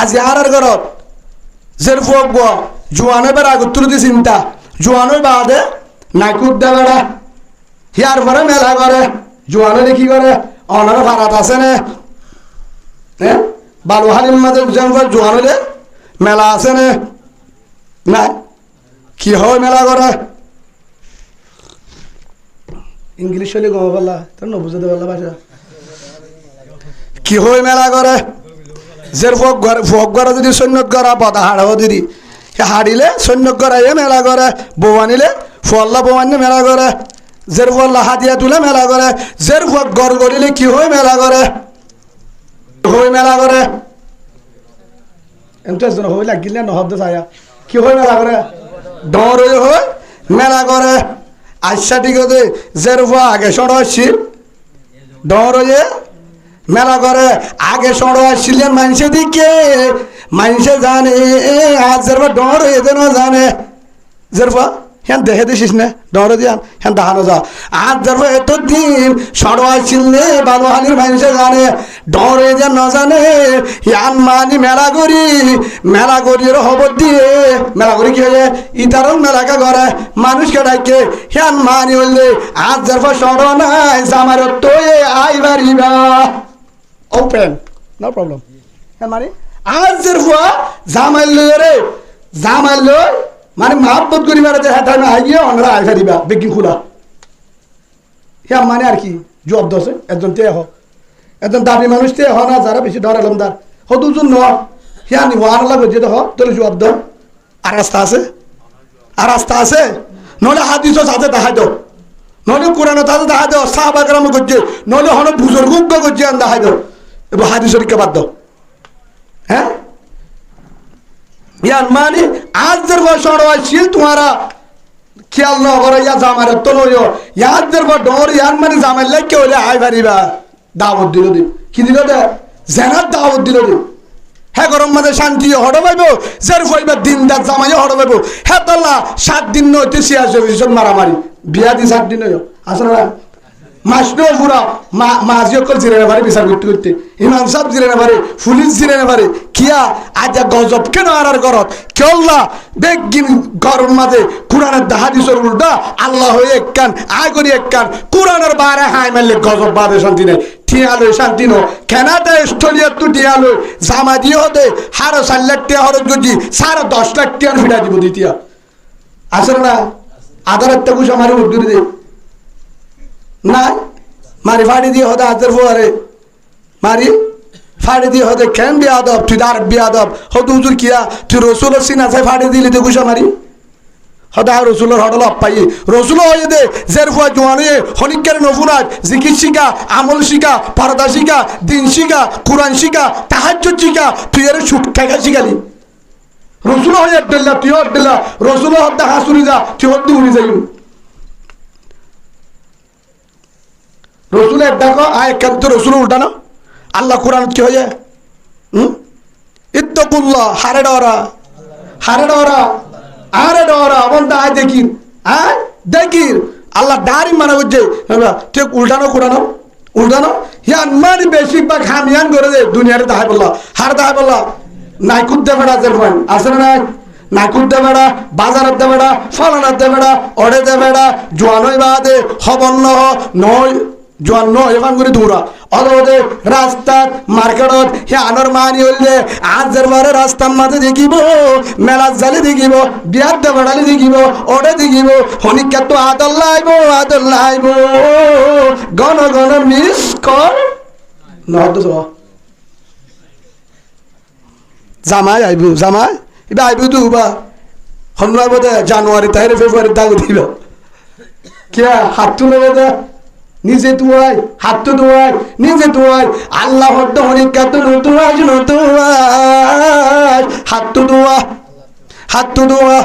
আজি আর ঘরত। জের ফুক গ। জোয়ানো বেড়া গুত্তুর দি চিন্তা। জোয়ানো বাদে নাকুদ দে বেড়া। হিয়ার পরে মেলা করে জোয়ানো কি করে অনার ভাড়াত আছে নে। হ্যাঁ বালুহালির মাঝে যেমন জোয়ানো মেলা আছে নে। না কি হয় মেলা করে ইংলিশ হলে গম পালা। তোর নবুঝতে পারলা ভাষা কি হয় মেলা করে জের ফক ঘর ফক ঘরে যদি সৈন্যত গড়া পদা হাড়াও দিদি সে হাড়িলে সৈন্যত গড়াইয়ে মেলা করে, বউ আনিলে ফল্লা বউ আনিলে মেলা করে, জের ফল্লা হাতিয়া তুলে মেলা করে, জের ফক গড় গড়িলে কি হয় মেলা করে? হয় মেলা করে? এমতো একজন হই লাগিলে নহব ছায়া। কি হয় মেলা করে? ডর হয়ে, মেলা করে আচ্ছা ঠিক আছে জের ফুয়া আগে সড় আসছিল ডর হয়ে মেলা করে আগে সড় আসছিলেন মানুষে দিকে। মানুষে জানে আজ জেরবা ডর যেন জানে। জেরফা হ্যাঁ দেখে দিছিস না, ডর দিয়ান হ্যাঁ দেখানো যা। আজ জেরফা এত দিন সড় আসছিল নে বালুহানির মানুষে জানে। ডর যে না জানে, ইয়ান মানি মেলা করি মেলা করি খবর দিয়ে। মেলা করি কি হয়ে ইতারও মেলাকে করে মানুষকে ডাকে হ্যান মানি হইলে। আজ জেরফা সড় নাই জামার তো আইবারিবা। ওপেন নো প্রবলেম হ্যাঁ মানে আজ জেরফা জামাইল রে জামাইল মানে মহাব্বত করি মারে যে হ্যাঁ আইয়ে অনরা আইসা দিবা বেগি খোলা হ্যাঁ মানে আর কি জবাব দছে একজন তে হোক একজন দাবি মানুষ তে হ না যারা বেশি ডর এলমদার হ দুজন ন হ্যাঁ নি ওয়ান লাগবে যে হ তোলে জবাব দাও আর রাস্তা আছে আর রাস্তা আছে নহলে হাদিস সাথে দেখা দাও নহলে কোরআন তাতে দেখা দাও সাহাবাগ্রাম করছে নহলে হন বুজুর্গ করছে দেখা দাও এবার হাদিসের কে বাদ দাও। হ্যাঁ? ইয়ার মানে আজদের বছর ছিল তোমারা খেয়াল ন করে, ইয়া জামারে তো নয় ইয়াদের বড় ডর ইয়ার মানে জামাই লাগে হলে আই পারিবা দাওয়াত দিল দিন। কি দিল দে? জেনার দাওয়াত দিল দিন। হ্যাঁ গরম মাঝে শান্তি হড় পাইব, জের ফইবা দিন দার জামাই হড় পাইব। হ্যাঁ তল্লা সাত দিন নইতে ভীষণ মারামারি। বিয়া দি সাত দিন আসলে না মাসনো পুরা মাঝি অকল জিরে না পারে বিচার করতে করতে। ইমাম সাহেব জিরে না পারে পুলিশ জিরে না পারে কিয়া আজ গজব কেন আর ঘরত? কেল্লা বেগিন গরম মাঝে কোরআনের দাহাদিসর উল্টা আল্লাহ হয়ে এক কান, আয় করি এক কান। কোরআনের বারে হাই মারলে গজব বাদে শান্তি নেই। ঠিয়ালো, শান্তি নো। কেনাটা স্থলীয় তু ঠিয়ালো। জামা দিয়ে হতে হারো চার লাখ টিয়া হরত গজি সাড়ে দশ লাখ টিয়ার ফিরা দিব দ্বিতীয়। না আধার একটা কুসা মারি উদ্দুরি নাই। মারি ফাড়ি দিয়ে হতে হাতের ফুয়ারে। মারি ফাড়ি দিয়ে হতে কেন বিয়াদব? তুই আর বিয়াদব। হতে হুজুর কিয়া? তুই রসুল সিনা চাই ফাড়ি দিলি তো গুসা মারি। আর রসুলের হটল পাই রসুল হয়ে দে, জের ফুয়া জোয়ানে, হনিকের নফুনাজ জিকির শিকা আমল শিকা পরদা শিকা দিন শিকা কোরআন শিকা তাহাজ্য শিকা তুই এর সুখ ঠেকা শিখালি। রসুল হয়ে আড্ডা তুই আড্ডা রসুল হত্যা হাসুরি যা, তুই হত্যা উড়ি যাই রসুলের দেখো আয় কেন তো রসুল উল্টানো? আল্লাহ কোরআন কি হয়ে হুম? ইত্তকুল্লাহ, হারে ডরা। হারে ডরা আরে ডরা বন্ধ আয় দেখির। আয় দেখির। আল্লাহ ডারি মানা করছে তুই উল্টানো কোরআনো। উল্টানো? ইয়ান মানে বেশি বা খামিয়ান করে দে, দুনিয়ারে তাহাই বললা। হার তাহাই বললা নাই কুদ্দে বেড়া যে পয়েন্ট আছে না নাই? নাকুর দে বেড়া, বাজারের দে বেড়া, ফলানার দে বেড়া, অড়ে দে বেড়া, জোয়ানই বাদে হবন্ন নয় জোয়ান নয় এখান করে দৌড়া অদে রাস্তাত মার্কেটত হে আনর মানি হইলে আজের বারে রাস্তার মাঝে দেখিব, মেলার জালি দেখিব, বিয়ার দে দেখিব, ওড়ে দেখিব হনিকা তো আদর লাইব আদর লাইব। গণ গণ মিস কর। নহত জামাই আইব, জামাই, এবার আইব তো বা হন্যায় বোধ জানুয়ারি তাইরে ফেব্রুয়ারি দাগ দিল কে হাত তুলে নিজে তুয়াই হাত তো তুয়াই নিজে তুয়াই আল্লাহ হরিকা তো নতুয়াই নতুয়াই হাত তো দোয়া হাত তো দোয়া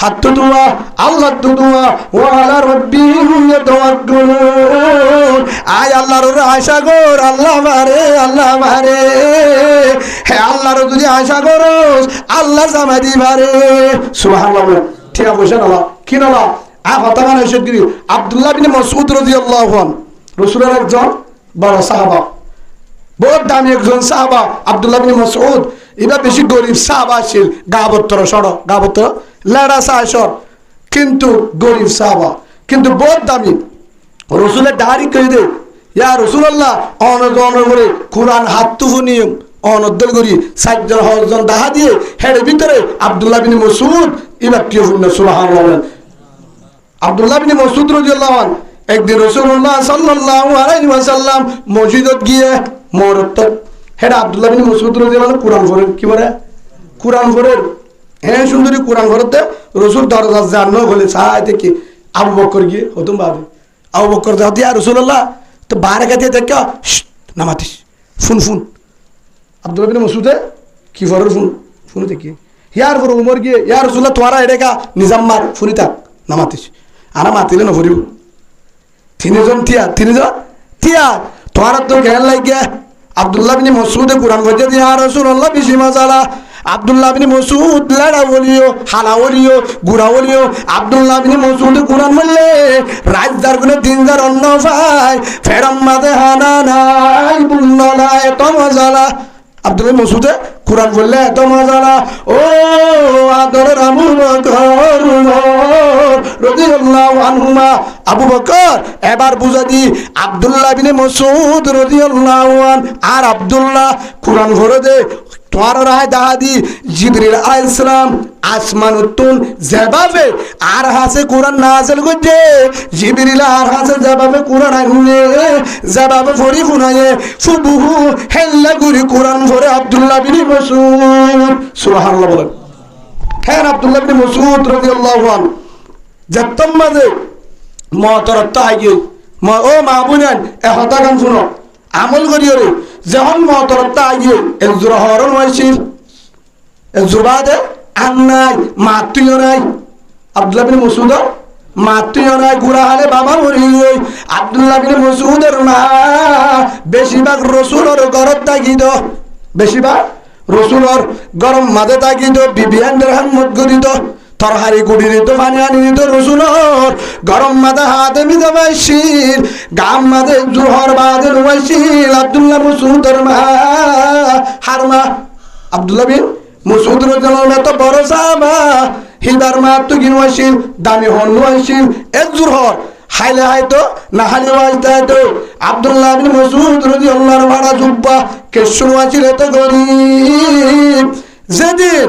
হাত তো দোয়া আল্লাহ তো দোয়া ও আল্লাহ রব্বিহিম ইয়াতাওয়াক্কালুন। আয় আল্লাহর আশা কর, আল্লাহ মারে আল্লাহ মারে হে আল্লাহর যদি আশা করস, আল্লাহ জামা দিবারে। সুবহানাল্লাহ ঠিক আছে না কি না আ একজন একজন কিন্তু গরিব সাহাবা। কিন্তু বহুত দামি। রসুলের দাড়ি কই দে। ইয়া রসুল্লাহ অনজ অনর করে কোরআন হাত তুফু নিয়ম। অনদ্দল করি সাতজন হজন দাহা দিয়ে হেডের ভিতরে আব্দুল্লাহ বিন মসুদ এবার বলেন। আব্দুল্লাহ বিন মসুদ রাদিয়াল্লাহু আন একদিন রাসূলুল্লাহ সাল্লাল্লাহু আলাইহি ওয়াসাল্লাম মসজিদত গিয়ে মরত হেডা আব্দুল্লাহ বিন মসুদ রাদিয়াল্লাহু আনহু কোরআন পড়েন কি বলে? কোরআন পড়েন হ্যাঁ সুন্দরী কোরআন পড়তে রসুল দরজা জানো বলে চাই থেকে আবু বকর গিয়ে, হতুম ভাবে আবু বকর যাও দিয়া রসুল্লাহ তো বারে গাতে দেখ নামাতিস। ফুন ফুন। আব্দুল্লাহ বিন মসুদে কি ফরের ফোন? ফোনে দেখি ইয়ার ফর উমর গিয়ে ইয়ার রসুল্লাহ তোমারা এডেকা নিজাম মার, ফুনি থাক, নামাতিস। আনা মাতিলে নফরিব তিনজন তিয়া তিনজন তিয়া তোমার তো জ্ঞান লাগে আব্দুল্লাহ বিন মসুদে কোরআন বলছে দিয়া রসুল্লাহ বেশি মজালা আব্দুল্লাহ বিন মসুদ লাড়া বলিও হালা বলিও গুড়া বলিও আব্দুল্লাহ বিন মসুদ কোরআন বললে রাজদারগুলো তিনদার অন্য ভাই ফেরম মাদে হানা নাই বুল্লা এত মজালা আব্দুল মসুদে কোরআন বললে, এত মজা না। ও, আদরের আবু বকর, রাদিয়াল্লাহু আনহুমা। আবু বকর, এবার বুঝা দি, আব্দুল্লাহ ইবনে মসুদ, রাদিয়াল্লাহু আন, আর আব্দুল্লাহ কোরআন ভরে দে। তোমার রায় দাহাদি জিবরিল আলাইহিসসালাম আসমান উত্তুন যেভাবে আর হাসে কোরআন নাজেল করছে, জিবরিল আর হাসে যেভাবে কোরআন আনলে যেভাবে ফরি শুনায়ে ফুবুহু হেল্লা গুরি কোরআন ভরে আব্দুল্লাহ বিন মসুদ সুবহানাল্লাহ বলেন। হ্যাঁ আব্দুল্লাহ বিন মসুদ রাদিয়াল্লাহু আনহু। যেতম মাঝে মতরত্ব আগে ও মা বুনেন এহতা গান শুনো। আমল করিও রে। যখন মতরত্ব আগে একজোর হরণ হয়েছিল জুবাদে আন নাই মাতুইও নাই। আব্দুল্লাহ বিন মসুদ মাতুইও নাই গুড়া হালে বাবা মরি আব্দুল্লাহ বিন মসুদের মা বেশিরভাগ রসুলের থাকি তো বেশিরভাগ রসুলের গরম মাঝে থাকি তো বিবিয়ানদের হাম্মত করি তো তরহারি গুড়ি দিত পানি আনি দিত রসুলর গরম মাদা হাতে মিদে বাইশিল গাম মাদে জোহর বাদে রুবাইশিল আব্দুল্লাহ মসুদের মা হারমা আব্দুল্লাহ বিন মুসুদ রজনের মতো বড় সাহাবা। হিবার মা তো গিন ওয়াইছিল দামি হন ওয়াইছিল এক জোর হর হাইলে হাইতো না হাইলে ওয়াইতে হাইতো আব্দুল্লাহ বিন মুসুদ রাদিয়াল্লাহু ভাড়া জুব্বা কে শুনওয়াছিল তো গরিব। যেদিন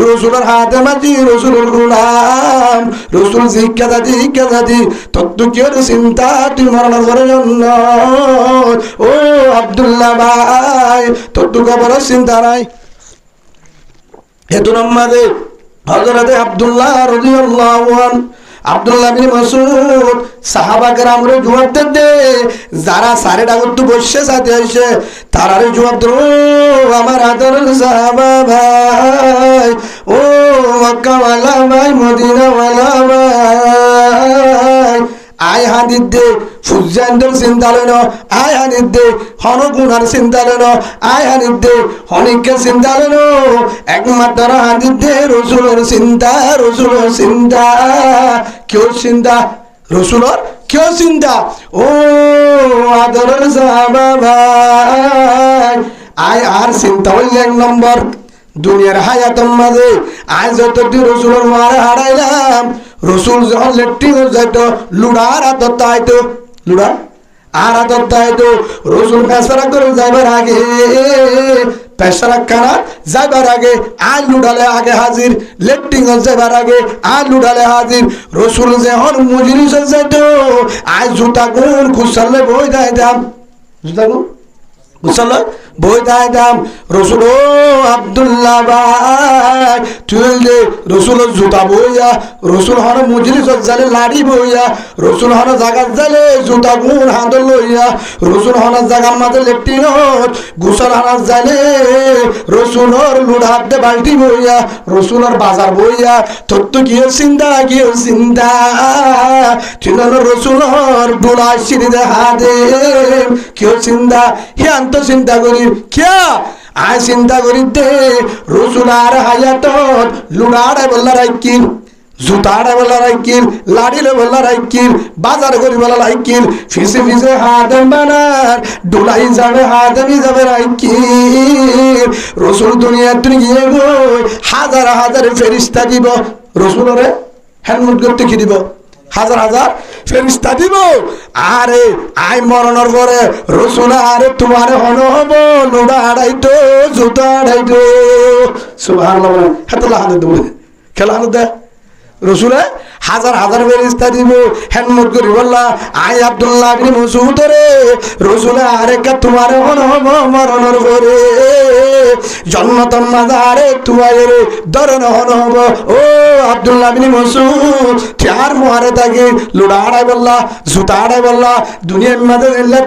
রসুলের হাতে মাতি রসুলের গুলাম, রসুল শিক্ষা দাদি শিক্ষা দাদি তত্ত্বকীয় চিন্তা তুই মরণের করে জন্য। ও আবদুল্লা ভাই তত্ত্ব তো খবর চিন্তা নাই। হেতু নম্মাদে হজরতে আবদুল্লাহ রাদিয়াল্লাহু আব্দুল্লাহ বিন মাসুদ সাহাবা কেরামরে জবাব দেন দে। যারা সারে ডাগত বসে সাথে আসে তারারে জবাব দে ও আমার আদর সাহাবা ভাই, ও মক্কাওয়ালা ভাই, মদিনাওয়ালা ভাই, আয় হাদিদ দে। সূর্যান্তর চিন্তা লেন আয় হানিদ দে হনগুণার চিন্তা লেন আয় হানিদ দে হনিকের চিন্তা লেন একমাত্র দে, রসুলের চিন্তা রসুলের চিন্তা কেউ চিন্তা রসুলের কেউ চিন্তা ও আদরের ভাই, আয় আর চিন্তা হইল এক নম্বর। দুনিয়ার হায়াতের মাঝে আজ যত রসুলের মারে হারাইলাম, রসুল যখন লেট্রিন যাইত লুড়ার হাতত তাইতো লুড়া? আর হাতত তো রসুন পেশারা করে যাবার আগে পেশারা খানা যাবার আগে আর লুড়ালে আগে হাজির, লেট্রিন যাবার আগে আর লুড়ালে হাজির। রসুল যেহন মজলিস যেত আজ জুতা গুণ খুশালে বই যাইতাম জুতা গুণ বুঝলো বই দাই দাম রসুল আব্দুল্লাহ ভাই। তুই যে রসুল জুতা বইয়া, রসুল হন মুজলিস জালে লাড়ি বইয়া, রসুল হন জাগাত জালে জুতা গুণ হাত লইয়া, রসুল হন জাগার মাঝে লেট্টিন গুসল হানার জালে রসুলর লুড হাত দে বালতি বইয়া রসুলর বাজার বইয়া তোর তো কিয় চিন্তা কিয় চিন্তা তুই রসুলর ডোলা সিঁড়ি দে কিয় চিন্তা হিয়ান তো চিন্তা করি কিয়া? আয় চিন্তা করি দে রসুল আর হায়াত লুড়াড়ে বললা রাইকিন জুতাড়ে বলা রাইকিল লাড়িলে বলা রাইকিল বাজার করি বলা রাইকিল ফিসে ফিসে বানার, ডোলাই যাবে যাবে রাইকিল রসুল দুনিয়া তুমি গিয়ে গই হাজার হাজার ফেরিস্তা দিব, রসুলরে হ্যান্ডমুট করতে কি দিব? হাজার হাজার ফেরিস্তা দিব। আরে, আই মরণের পরে রসুল আরে তোমার হন হব লোড়া আড়াইতো জুতা আড়াইতো সুবাহ হাতে লাহানো দেবো খেলা হানো দেয় রসুলে হাজার হাজার ফেরিস্তা দিব, হেনমত করি বললা, আই আব্দুল্লাহ বিন মসুদ রে রসুলে আরেকা তোমার হন হব মরণর করে জন্মতন মাজারে তোমার রে দরন হন হব। ও আব্দুল্লাহ আড়াই বললা বললা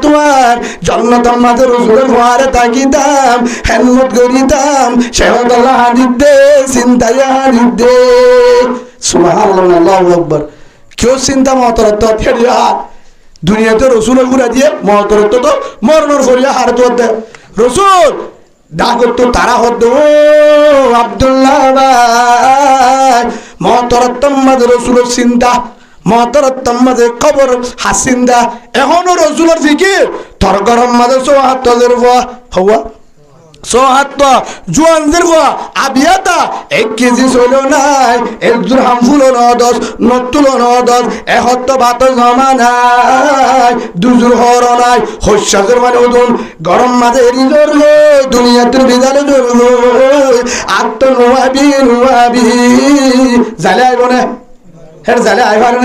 তোমার জন্মতন মাঝে রসুলের মোহারে থাকি দাম হেনমত করি দাম শেহদুল্লাহ দে চিন্তায় হানিদ দে সুবহানাল্লাহ আকবার। কেউ চিন্তা মহতরত্ব ফেরিয়া দুনিয়াতে রসুলের ঘুরা দিয়ে মহতরত্ব তো মরণর ফরিয়া হার তো রসুল ডাকত তো তারা হত আবদুল্লাহ ভাই, মহতরত্তম চিন্তা, মহতরত্তম মাঝে কবর হাসিন্দা। এখনও রসুলের দিকে তোর গরম মাঝে সো হাত হওয়া সোহাত্ত জুয়ানদের গোয়া আবিয়াতা, এক কেজি চইল নাই, এক জোর হামফুল নদস নতুল নদস এহত্ত ভাত জমা নাই দুজোর হর নাই শস্যের মানে উদুন গরম মাঝে রিজর লে দুনিয়াতে বিজালে জোর আত্ম নোয়াবি নোয়াবি জালে আইব না? জালে আইবার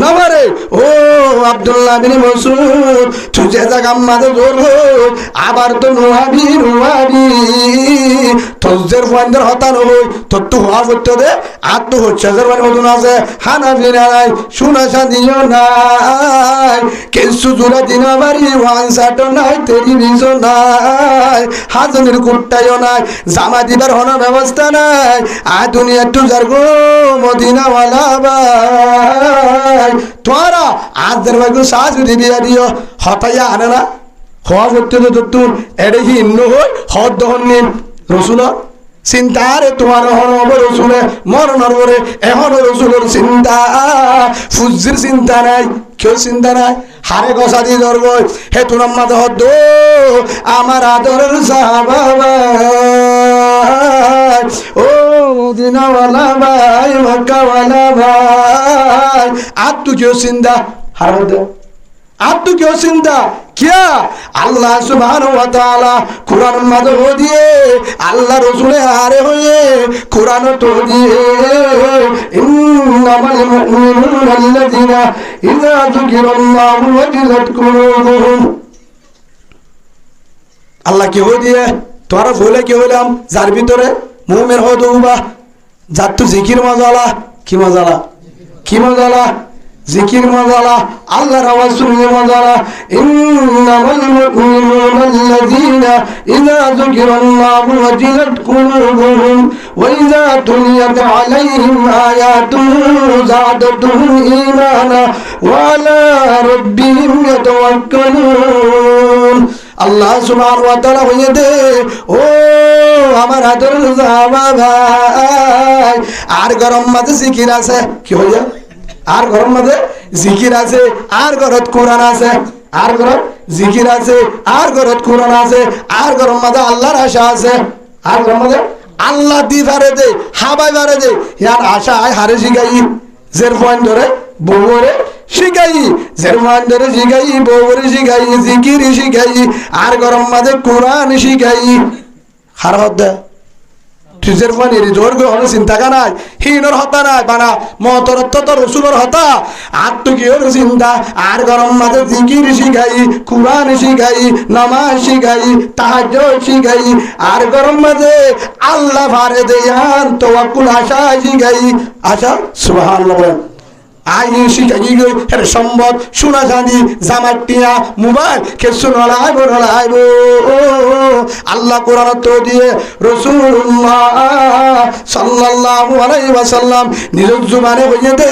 নবারে। ও আব্দুল্লাহ বিন মসুদ তুজে জাগাম জোর আবার তো নোয়াবি নোয়াবি তজের ফুয়ানদের হতান হই তো হওয়া করতে দে। আর তো হচ্ছে মানে মতন আছে হানা ফিরা নাই শুনা সাদিও নাই। জোড়া দিন ওয়ান সাটো নাই বিজ নাই। হাজনের কুট্টাইও নাই জামা দিবার হন ব্যবস্থা নাই। আর দুনিয়া টু যার গো মদিনাওয়ালা ভাই তোরা আজদের ভাগ্য সাজ দিবিয়া দিও হতাইয়া আনে না? হওয়া করতে তো তুন। এড়ে কি ইন্ন হই? হদ দহন নিন। রসুল চিন্তারে তোমার হন হবে রসুলে। মরণর পরে এখন রসুলের চিন্তা। ফুজির চিন্তা নাই কেউ চিন্তা নাই? হারে গসা দিয়ে ধরব হে তোর মাঝে হদ আমার আদরের ভাই। ও মদিনাওয়ালা ভাই, মক্কাওয়ালা ভাই। আর তু কেউ চিন্তা হার মধ্যে আর তু কেউ চিন্তা কিয়া আল্লাহ সুবহানাহু ওয়া তাআলা কুরআন মাঝে দিয়ে আল্লাহ রসুলে হারে হয়ে কুরআন তো দিয়ে, ইন্নামাল মুমিনুনা আল্লাযিনা ইযা যুকিরাল্লাহু ওয়াজিলাত কুলুবুহুম। আল্লাহ কি হয়ে দিয়ে? তোরা ভুলে কি হইলাম? যার ভিতরে মুমের হদ উবা, যার তো জিকির মজালা কি মজালা কি মজালা জিকির মজালা আল্লাহর আওয়াজ শুনলে মজালা ইন্নামাল মুমিনুনা আল্লাযীনা ইযা যুকিরাল্লাহু ওয়াজিলাত কুলুবুহুম ওয়া ইযা তুলিয়াত আলাইহিম আয়াতুহু যাদাতুহুম ঈমানা ওয়া আলা রাব্বিহিম ইয়াতাওয়াক্কালুন। আল্লাহ তাআলা হইয়ে দে, ও আমার হাতের ভাই, আর গরম মাঝে জিকির আছে। কি হইয়া আর গরম মাঝে জিকির আছে, আর ঘরত কোরআন আছে, আর ঘরত জিকির আছে, আর ঘরত কোরআন আছে, আর গরম মাঝে আল্লাহর আশা আছে, আর গরম মাঝে আল্লাহ দি পারে দে হাবাই পারে দে। ইয়ার আশা আয় হারে শিখাই জের পয়েন্ট ধরে বউরে শিখাই জের পয়েন্ট ধরে শিখাই বউরে শিখাই, জিকির শিখাই, আর গরম মাঝে কোরআন শিখাই। হার হদ তুজের ফানি জোর করে হলো চিন্তা কা নাই, হিনর হতা নাই, বানা মতর তো রসুলর হতা। আর তো কি হলো চিন্তা, আর গরম মাঝে জিকির শিখাই, কুরআন শিখাই, নামাজ শিখাই তাহাজ শিখাই, আর গরম মাঝে আল্লাহ আশা আশা এর সম্বত শোনা জানি জামাটিয়া মোবাইল কে নলাইব নলাইব আল্লাহ কোরআন দিয়ে রসুল্লাহ সাল্লাল্লাহু আলাইহি ওয়াসাল্লাম নিজ জুবানে দে,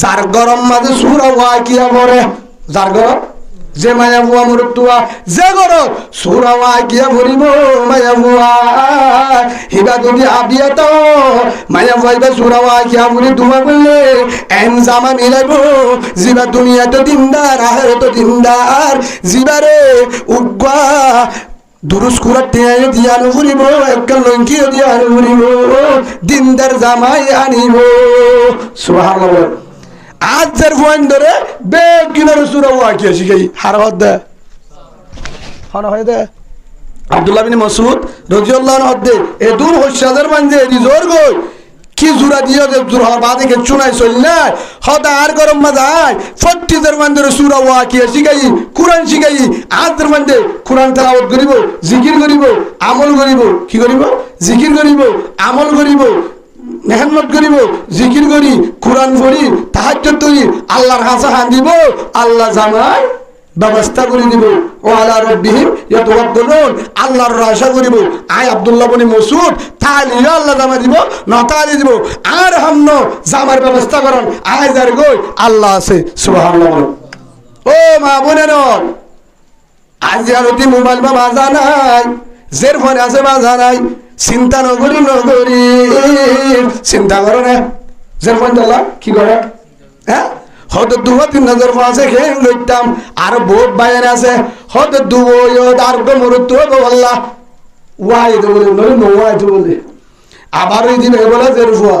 যার গরম মাঝে সুরা ওয়াকিয়া পড়ে। যার গরম? যে মায়া বুয়া মরতুয়া যে গর সুরা ওয়াকিয়া ভরিব মায়া বুয়া হিবা যদি আবিয়া তো মায়া বুয়া সুরা ওয়াকিয়া ভরি দুয়া বললে এন জামা মিলাইব। জিবা দুনিয়া তো দিনদার আহের তো দিনদার। জিবারে উগ্গা দুরুস কুরা টিয়াই দিয়ানো ফুরিব একটা লঙ্কিও দিয়ানো ফুরিব দিনদার জামাই আনিব। সুবহানাল্লাহ আজ যার ধরে বেগিনার সুরা ওয়াকিয়া শিখাই হার হদ দে। হন, হয় দে। আব্দুল্লাহ বিন মাসউদ রাদিয়াল্লাহু আনহু দে। এ দূর হসাদের মানজে রিজোর গই কি জুরা দিয়ে যে জুর হওয়ার বাদে কে চুনাই চললে হদা আর গরম মাদায় ফট্টিদের মানদের সুরা ওয়াকিয়া শিখাই কুরআন শিখাই আজদের মানদে কুরআন তেলাওয়াত করিব, জিকির করিব, আমল করিব। কি করিব? জিকির করিব, আমল করিব। মেহনত করিব, জিকির করি, কোরআন পড়ি তাহাজ্য তৈরি আল্লাহর হাসা হান দিব আল্লাহ জামাই ব্যবস্থা করে দিব। ও আল্লাহ রব্বিহিম আল্লাহর আশা করিব। আয় বনি মসুদ, তাহলে আল্লাহ জামা দিব, না তাহলে দিব। আর হামন জামার ব্যবস্থা করন। আয় যার গই, আল্লাহ আছে, সুবহানাল্লাহ। ও মা বোনের, আজ আর মোবাইল বা বাজা নাই জের ফোনে আছে বাজা নাই চিন্তা নগরী নগরী চিন্তা করো না জেল ফোন কি করে হ্যাঁ হয়তো দু তিন নজর আছে খেয়ে লইতাম আর বহুত বাইরে আছে। হয়তো দু আর মরুত বললা ওয়াই বলে নয় নোয়াই তো বলে। আবার ওই দিন বলে ফুয়া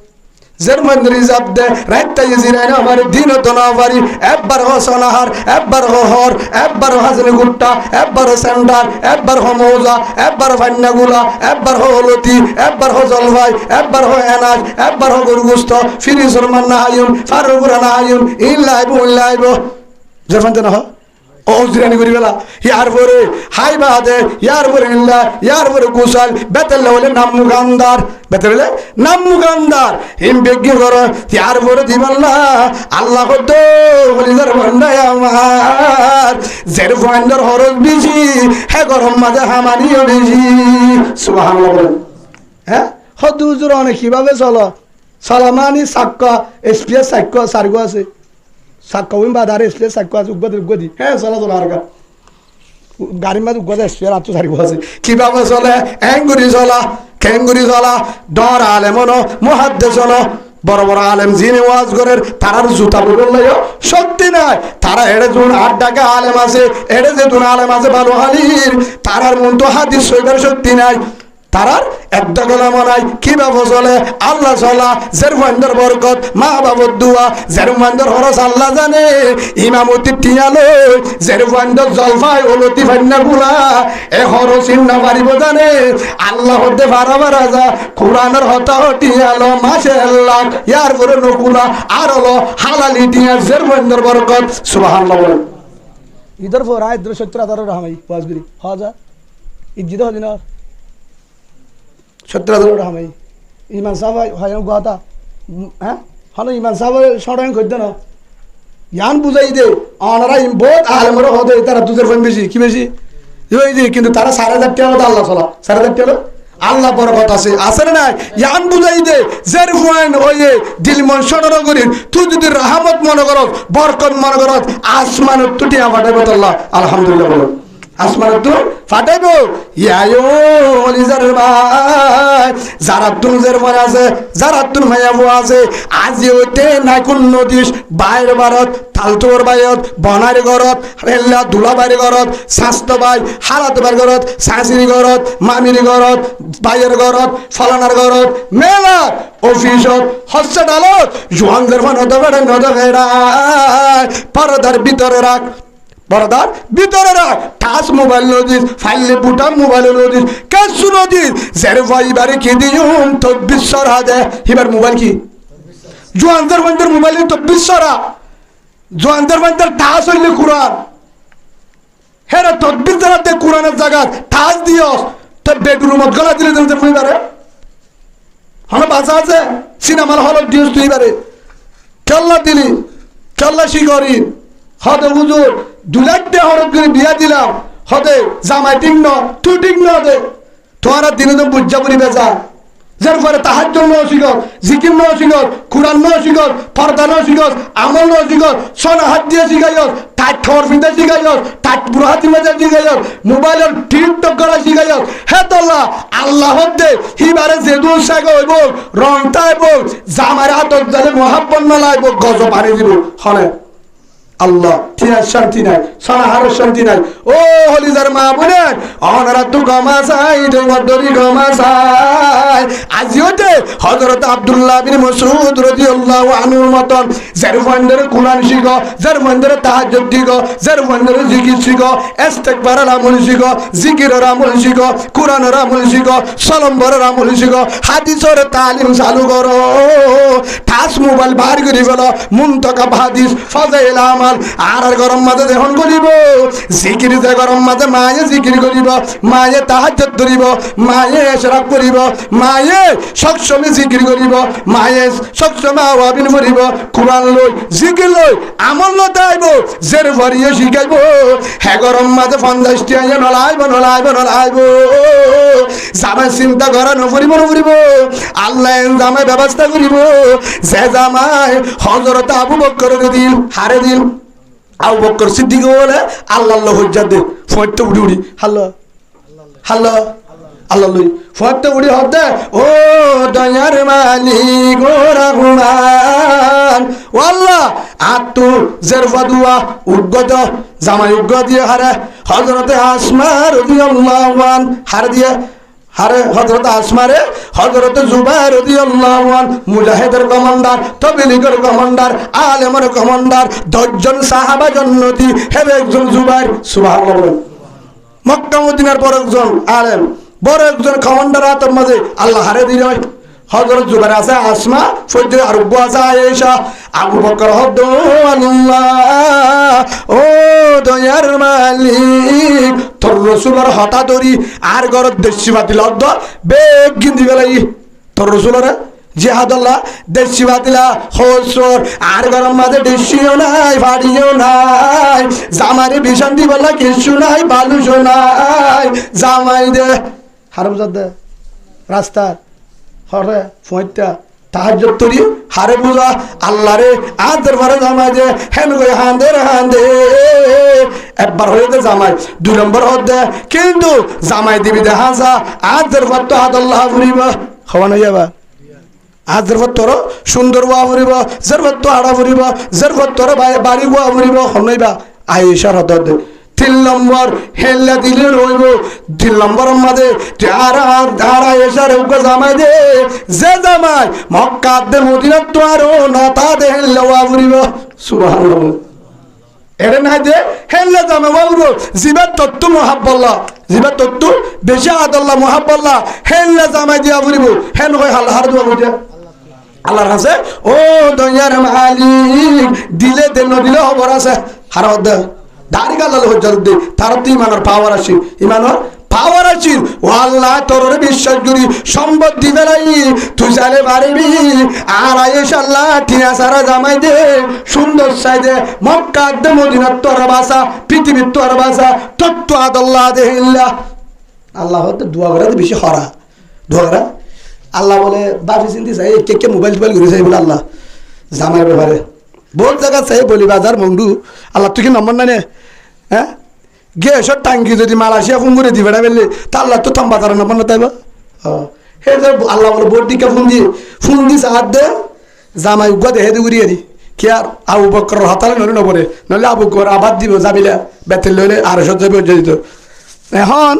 জেরমান রিজার্ভ দে রাইতা ইজিরাইন আমার দিন তো না পারি একবার হো সোনাহার একবার হো হর একবার হো হাজনি গুট্টা একবার হো সেন্ডার একবার হো মৌজা একবার ফান্নাগুলা একবার হো হলতি একবার হো জলভাই একবার হো এনাজ একবার হো গরুগুস্ত ফিরি সরমান না হাইম ফারুকুরা না হাইম ইল্লাইব ইল্লাইব জেরমান তো না হয় ও জিরানি করি বেলা ইয়ার পরে হাই বাদে ইয়ার পরে ইল্লা ইয়ার পরে কুশাল বেতেল হলে নাম মুগান্দার বেতেল হলে নাম মুগান্দার হিম বেগি কর, ইয়ার পরে দিবাল্লা, আল্লাহ কত হলিদার ভন্ডায় আমার। জের ভন্ডার হরজ বেশি হে গরম মাঝে হামানিও বেশি বলেন। হ্যাঁ হদু হুজুর অনেক কীভাবে চলো? সালামানি সাক্কা এসপিএস সাক্কা সার্গ আছে। সাক্কা আছে হ্যাঁ চলা চলা আর গাড়ির মাঝে আত্ম সার্গ আছে কীভাবে চলে চলা চলা ডর আলেমন মহাদ্দেশন বড় বড় আলেম যিনি ওয়াজ করেন তারার জুতা বললে শক্তি নাই তারা এড়ে যুন আট টাকা আলেম আছে এড়ে যে আলেম আছে ভালো হালির তারার মন তো হাদিস সইবার শক্তি নাই তারার একটা গোলাম নাই কীভাবে চলে আল্লাহ চলা জেরফান্ডর বরকত, মা বাবর দুয়া। জেরফান্ডর হরস আল্লাহ জানে। ইমামতি টিয়ালো। জেরফান্ডর জলফাই ওলতি ফান্না গুলা। এ হরস ইন্না পারিব জানে। আল্লাহ হতে ভাড়া যা। কোরআনের হতা টিয়ালো মাসে আল্লাহ ইয়ার পরে নকুলা। আর হলো হালালি টিয়া জেরফান্ডর বরকত। সুবহানাল্লাহ বলেন। ইধর ফোর আয় সত্তর হাজার রহমাই। ওয়াজগুরি হওয়া যা ইজ্জিত হদিন। ইমান সাহেব হয় গুয়াতা হ্যাঁ? হলো ইমান সাহেব সড়াই করতে না। ইয়ান বুঝাই দে অনারা বহুত আলমর হতে, তারা দুধের বেশি। কি বেশি? কিন্তু তারা সাড়ে আল্লাহ চলা সাড়ে হাজার টাকা আল্লাহ বড় কথা আছে। আছে না নাই? ইয়ান বুঝাই দে, জের ফুয়ান ওই যে দিল মন সদর করিন। তুই যদি রাহামত মনে করত বরকত মনে করত আসমানত তুটি আল্লাহ আলহামদুলিল্লাহ বলো। আসমানত তো ফাটাইব? ইয়ায়ো অলিজার ভাই যারা তুনজের মনে আছে যারা তুন মায়াবো আছে। আজি হইতে নাই কোন নদীস বাইর ভারত থালটোর বাইত বনার ঘরত রেল্লা দুলা বাড়ি ঘরত স্বাস্থ্য বাই, হালাত বার ঘরত শাশুড়ি ঘরত মামির ঘরত বাইয়ের ঘরত ফলানার ঘরত মেলা অফিসত, হসপিটালত জোয়ানদের নদ বেড়ে নদ বেড়ায় পরদার ভিতরে রাখ। পরদার ভিতরে রাখ। টাচ মোবাইল নদীস ফাইলে বুটাম মোবাইল নদীস কেসু নদীস জের ভাই বাড়ি কি দিউম? তো বিশ্বর হাজে হিবার মোবাইল কি? জোয়ানদের বন্ধের মোবাইল তো বিশ্বরা জোয়ানদের বন্ধের টাচ হইলে কোরআন। হেরা তদ্বির জানাতে কোরআনের জায়গা টাচ দিয়স। তো বেডরুমত গলা দিলে দিলে ফুইবারে হলো বাসা আছে। সিনেমার হলত দিয়স তুইবারে কেল্লা দিলি, কেল্লা শিগরি হদে হুজুর। দু লাখ হরত করে বিয়া দিলাম। হদে, জামাই ঠিক ন, তুই ঠিক ন দে। তোমার দিনে তো বুঝা পড়ি বেজা যার ফলে তাহার জন্য শিখর জিকির ন শিখর কোরআন ন শিখর পর্দা ন শিখর আমল ন শিখর সোনা হাত দিয়ে শিখাইস টাইট খবর ফিনতে শিখাইস টাইট বুড়ো হাতি মেজে শিখাইস মোবাইলের টিকটক করা শিখাইস হে তোল্লা, আল্লাহ দে হিবারে জেদু শেখ হইব, রংটা হইব জামার হাতত জালে মহাব্বন মেলাইব গজ পানি দিব। হলে আল্লাহ ঠিক শান্তি নাই সাহার শান্তি নাই। ও হলিদার মা অনারা তু হযরত আব্দুল্লাহ বিন মাসউদ রাদিয়াল্লাহু আনহুর মতন যার মন্দিরে কুরআন শিখ যার মন্দিরে তাহাজ্জুদ দিগ যার জিকির শিখ ইস্তিগফারের আমল শিখ, জিকিরের আমল শিখ, কুরআনের আমল শিখ সালামের আমল শিখ, হাদিসের তালিম চালু করো। টাচ মোবাইল বার করি ফেলো, মুন্তকা হাদিস, ফজাইল আমাল আর আর গরম মাঝে যখন করিব। জিকির যে গরম মাঝে মায়ে জিকির করিব, মায়ে তাহাজ্জত ধরিব, মায়ে এশরাক করিব মায়ে সবসময় জিকির করিব, মায়ে সবসময় আওয়াবিন করিব কোরআন লই, জিকির লই, আমল লতাইব জের ভরিয়ে শিখাইব। হে গরম মাঝে পঞ্চাশটি আইয়া নলাইব নলাইব নলাইব জামাই চিন্তা করা নকরিব নকরিব আল্লাহ জামাই ব্যবস্থা করিব। যে জামাই হজরত আবু বক্কর দিল, হারে দিল আবু বক্কর সিদ্দিক বলে, আল্লাহ আল্লাহ হজ্জা দে ফয়তে উড়ি উড়ি, হাল্লা হাল্লা, আল্লাহ লই ফয়তে উড়ি হদে ও দয়ার মালিক, ও রহমান ও আল্লাহ আতু জেরফাদুয়া উদ্গত, জামাই উগ্র দিয়ে হারে হজরতে আসমার হারে দিয়ে হারে হজরত আসমারে হজরত জুবাই রাদিয়াল্লাহু আন, মুজাহিদের কমান্ডার, তবলিগের কমান্ডার, আলেমের কমান্ডার, দশজন সাহাবা জন্নতি, হেবে একজন জুবাইর সুভাগ মক্কামুদ্দিনের বড় একজন আলেম, বড় একজন কমান্ডার হাতের মাঝে, আল্লাহ হারে দিল। হজরত জুবাইর আছে আসমা, ফজর আরব্য আছে আয়েশা আবু বকর হদ আল্লাহ ও দয়ার মালিক, তোর রসুলের হঠাৎ ধরি আর ঘরত দেশি বাতিল অর্ধ বেগ গিন্দি বেলাই তোর রসুলের জেহাদুল্লাহ, দেশি বাতিলা হসর আর গরম মাঝে দেশিও নাই ফাড়িও নাই। জামারি বিশান্তি বলা কিছু নাই বালুসো নাই। জামাই দে হারম দে রাস্তা হরে ফইটা তাহাজ্জত তরি হারে বুঝা আল্লাহ রে আদের ঘরে জামাই দে। হেন কই হান্দে হান্দে। একবার হয়ে দে জামাই। দুই নম্বর হদ দে। কিন্তু জামাই দিবি দে হাসা আদের ঘর তো হাত আল্লাহ ফুরিব হওয়া নাই যাবা আজ জেরফত তোর সুন্দর বুয়া ফুরিব জেরফত তো আড়া ফুরিব জেরফত তোর বাড়ি বুয়া ফুরিব হনইবা আইসার হদ দে। তিন নম্বর হেল্লা দিলে রইব। তিন নম্বর মাঝে যারা যারা এসার উগ্র জামাই দে, যে জামাই মক্কা দে মদিনাত তো আরও না, তা দে হেল্লা ওয়া ফুরিব সুবহানাল্লাহ। এরে না যে হেল্লা জামে বাবুরো জিবার তত্ত্ব মহাব্বল্লা জিবার তত্ত্ব বেশি আদাল্লাহ মহাব্বল্লা হেল্লা জামাই দিয়া ফুরিব হেন কই হাল হার দোয়া বুঝা আল্লাহর কাছে, ও দয়ার মালিক, দিলে দেন নদিলে খবর আছে। হার দাড়ি গালাল দে তার তো ইমানের পাওয়ার আছে। ইমানের পাওয়ার আছে। ও আল্লাহ তোর বিশ্বাস করি, সম্পদ দিবে নাই। তুই চালে পারবি। আর আল্লাহ টিয়া সারা জামাই দে, সুন্দর দে। মক্কা দে, মদিনার তোর বাসা, পৃথিবীর তোর বাসা। তত্ত্ব আদাল্লাহ দে আল্লাহ হতে দোয়া করে বেশি হরা। দোয়া করে। আল্লাহ বলে, বাপি চিন্তি চাই কে কে মোবাইল টোবাইল ঘুরে চাই বলে আল্লাহ। জামাই ব্যাপারে। বহুত জায়গা চাই বলি বাজার মংডু আল্লাহ, তুই কি নম্বর নাই নে? হ্যাঁ গ্যাসের টাঙ্কি যদি মালয়েশিয়া ফোন করে দিবে না বললে তা আল্লাহ তো থাম্বা তারা না মনে তাইবা হে আল্লাহ বলে বোর্ডিকে ফোন দিয়ে। ফোন দিছে হাত দে জামাই উগা দেহে দি উড়িয়ে দি কি আর আবু বকর হতালে নলে নবরে নলে আবু বকর আবাদ দিব যাবিলা বেতেল লইলে আর সহ্য পর্যন্ত দিত এখন,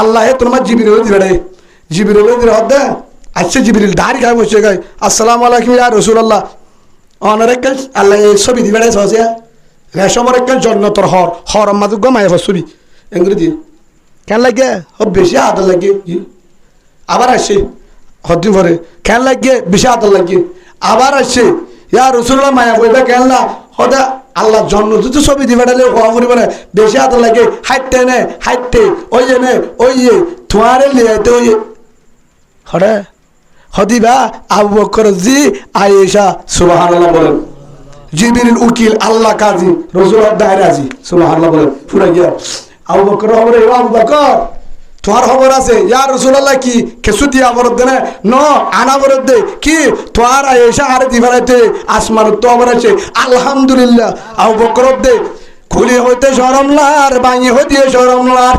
আল্লাহ তোমার জিবির দিবে রে জিবির দিলে হদ দে। আচ্ছা জিবির দাঁড়ি খাই বসে গাই। আসসালামু আলাইকুম ইয়া রসুল্লাহ অনারেক আল্লাহ ছবি দিবে সহজে রেশমর একটা জন্নতর হর হর মাদুক মায়ে ছবি। এগুলো দিয়ে কেন লাগে ও বেশি আদর লাগে। আবার আসছে হদ্দি ভরে কেন লাগে বেশি আদর লাগে। আবার আসছে ইয়া রসুল্লাহ মায়া বইবে কেন না। হদা আল্লাহ জন্ম তো ছবি দিবে ডালে হওয়া করিব না। বেশি আদর লাগে। হাইটে নে, হাইটে ওই নে ওই যে তোমারে লিয়াইতে ওই হরে হদিবা আবু বকর জি আয়েশা, সুবহানাল্লাহ বলেন। উকিল, আল্লাহ কাজী রসুল দায়রা আজি, সুবহানাল্লাহ বলেন। গিয়া, আবু বকর আবু বকর তোমার খবর আছে? ইয়া রসুল্লাহ কি কেসু দিয়া বরদ দে ন, আনা বরদ দে। কি? তোমার আয়েশা আর দিবারাইতে আসমান তো খবর আছে আলহামদুলিল্লাহ। আবু বকর দে। খুলি হইতে শরমলার বাঙি হইতে শরমলার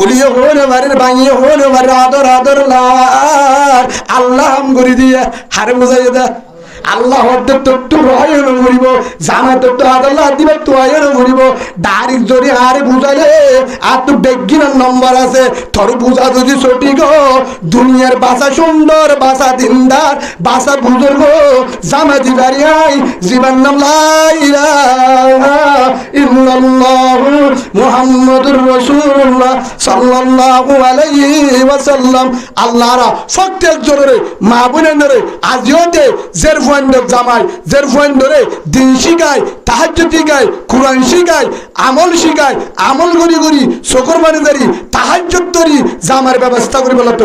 খুলিয়ে হলে বাড়ির বাঙিয়ে হলে বাড়ির আদর আদর লার আল্লাহ হাম করে দিয়ে হারে বুঝাই দা। আল্লাহ তোট্টু রয়ন দিবে তো আরে বুঝালে আর তো বেগিনার নম্বর আছে। তোর বুঝা যদি সঠিক দুনিয়ার বাসা সুন্দর, বাসা দিনদার, বাসা বুজুর্গ জামা দিবারি আই, জীবন নাম ইল্লাল্লাহু মুহাম্মাদুর রাসূলুল্লাহ সাল্লাল্লাহু আলাইহি ওয়াসাল্লাম। আল্লাহরা প্রত্যেক জনের মা বোনের আজিও দে জের ফুয়েন্ডর জামাই জের ফুয়েন্ডরে দিন শিখায়, তাহাজ্জুদ শিখায়, কোরআন শিখায়, আমল শিখায়, আমল করি করি শকর বানি দারি তাহাজ্জুদ তরি জামার ব্যবস্থা করি বলা তো